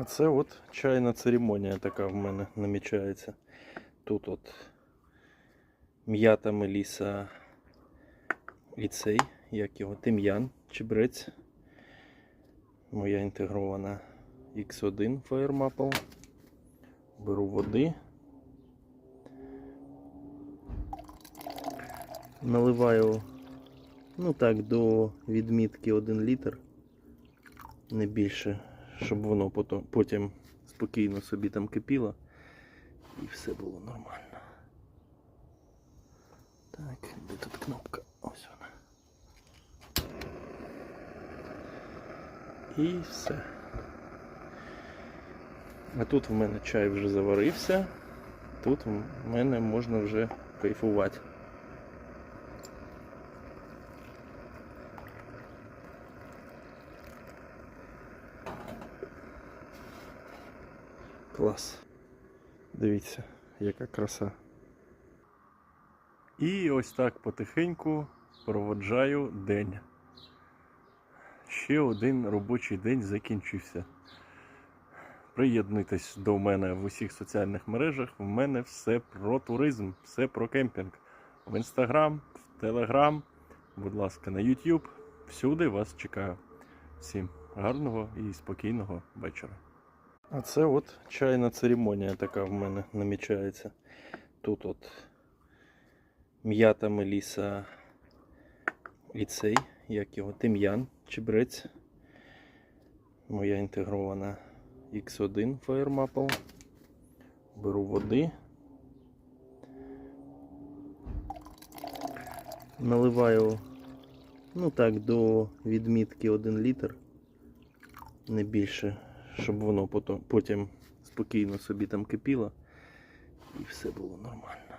А це от чайна церемонія така в мене намічається. Тут от м'ята меліса і цей, як його, тим'ян, чебрець. Моя інтегрована X1 Fire Maple. Беру води. Наливаю, ну так, до відмітки 1 літр, не більше, щоб воно потім, спокійно собі там кипіло і все було нормально. Так, де тут кнопка? Ось вона. І все. А тут в мене чай вже заварився. Тут в мене можна вже кайфувати. Клас. Дивіться, яка краса. І ось так потихеньку проводжаю день. Ще один робочий день закінчився. Приєднуйтесь до мене в усіх соціальних мережах. В мене все про туризм, все про кемпінг. В інстаграм, в телеграм, будь ласка, на YouTube. Всюди вас чекаю. Всім гарного і спокійного вечора. А це от чайна церемонія така в мене намічається. Тут от м'ята меліса і цей, як його, тим'ян, чебрець. Моя інтегрована X1 Fire Maple. Беру води. Наливаю, ну так, до відмітки 1 літр, не більше, щоб воно потім, спокійно собі там кипіло і все було нормально.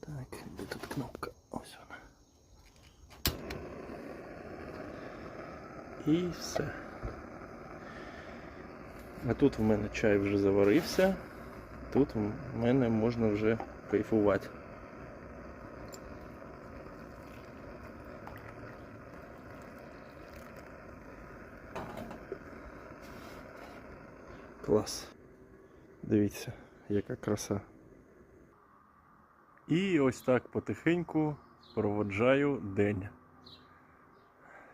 Так, де тут кнопка? Ось вона. І все. А тут в мене чай вже заварився. Тут в мене можна вже кайфувати. Клас. Дивіться, яка краса. І ось так потихеньку проводжаю день.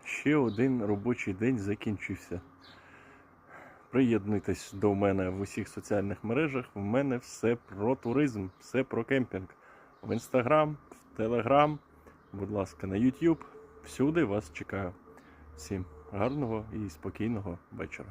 Ще один робочий день закінчився. Приєднуйтесь до мене в усіх соціальних мережах. В мене все про туризм, все про кемпінг. В інстаграм, в телеграм, будь ласка, на YouTube. Всюди вас чекаю. Всім гарного і спокійного вечора.